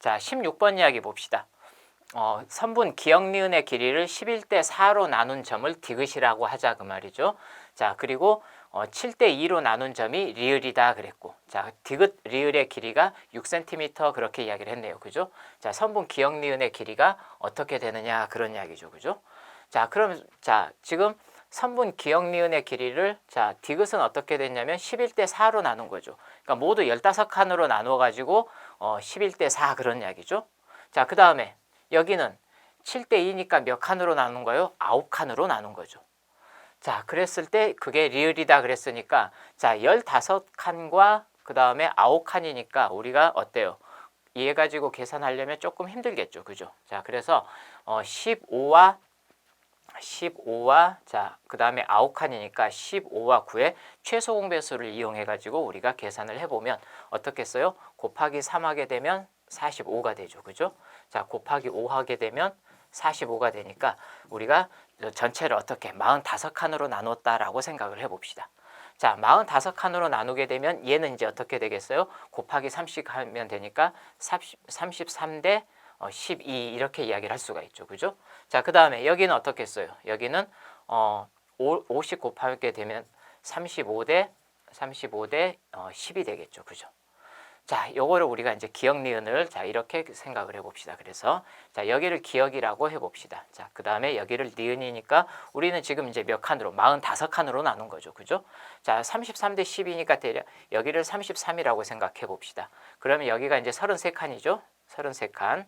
자, 16번 이야기 봅시다. 어, 선분 기억 니은의 길이를 11대 4로 나눈 점을 디귿이라고 하자 그 말이죠. 자, 그리고 어, 7대 2로 나눈 점이 리을이다 그랬고. 자, 디귿 리을의 길이가 6cm 그렇게 이야기를 했네요. 그죠? 자, 선분 기억 니은의 길이가 어떻게 되느냐 그런 이야기죠. 그죠? 자, 그럼 자, 지금 선분 기억 니은의 길이를 자, 디귿은 어떻게 됐냐면 11대 4로 나눈 거죠. 그러니까 모두 15칸으로 나누어 가지고 어, 11대 4 그런 이야기죠. 자, 그 다음에 여기는 7대 2니까 몇 칸으로 나눈 거예요? 9칸으로 나눈 거죠. 자, 그랬을 때 그게 리을이다 그랬으니까 자, 15칸과 그 다음에 9칸이니까 우리가 어때요? 이해 가지고 계산하려면 조금 힘들겠죠. 그죠? 자, 그래서 어 15와 15와 자, 그다음에 9칸이니까 15와 9의 최소 공배수를 이용해 가지고 우리가 계산을 해 보면 어떻겠어요? 곱하기 3 하게 되면 45가 되죠. 그죠? 자, 곱하기 5 하게 되면 45가 되니까 우리가 전체를 어떻게 45칸으로 나눴다라고 생각을 해 봅시다. 자, 45칸으로 나누게 되면 얘는 이제 어떻게 되겠어요? 곱하기 30 하면 되니까 30, 33대 12 이렇게 이야기를 할 수가 있죠. 그죠? 자, 그 다음에 여기는 어떻겠어요? 여기는 어 50 곱하게 되면 35 대 35대 어, 10이 되겠죠. 그죠? 자, 요거를 우리가 이제 기억 니은을 자, 이렇게 생각을 해 봅시다. 그래서 자, 여기를 기억이라고 해 봅시다. 자, 그다음에 여기를 니은이니까 우리는 지금 이제 몇 칸으로 45칸으로 나눈 거죠. 그죠? 자, 33대 10이니까 대략 여기를 33이라고 생각해 봅시다. 그러면 여기가 이제 33칸이죠. 33칸.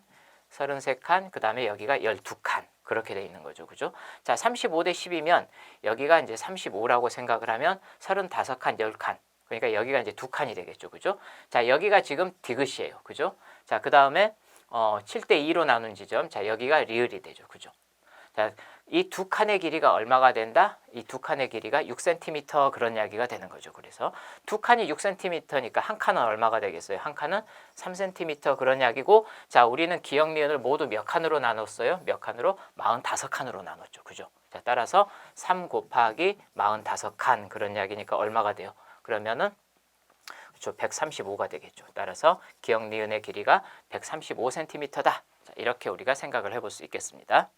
33칸, 그 다음에 여기가 12칸. 그렇게 돼 있는 거죠. 그죠? 자, 35대 10이면 여기가 이제 35라고 생각을 하면 35칸, 10칸. 그러니까 여기가 이제 두 칸이 되겠죠. 그죠? 자, 여기가 지금 디귿이에요. 그죠? 자, 그 다음에 어, 7대 2로 나눈 지점. 자, 여기가 리을이 되죠. 그죠? 자, 이 두 칸의 길이가 얼마가 된다? 이 두 칸의 길이가 6cm 그런 이야기가 되는 거죠. 그래서 두 칸이 6cm니까 한 칸은 얼마가 되겠어요? 한 칸은 3cm 그런 이야기고 자, 우리는 기억 니은을 모두 몇 칸으로 나눴어요? 몇 칸으로? 45칸으로 나눴죠. 그죠? 자, 따라서 3 곱하기 45칸 그런 이야기니까 얼마가 돼요? 그러면은 그렇죠. 135가 되겠죠. 따라서 기억 니은의 길이가 135cm다. 자, 이렇게 우리가 생각을 해볼 수 있겠습니다.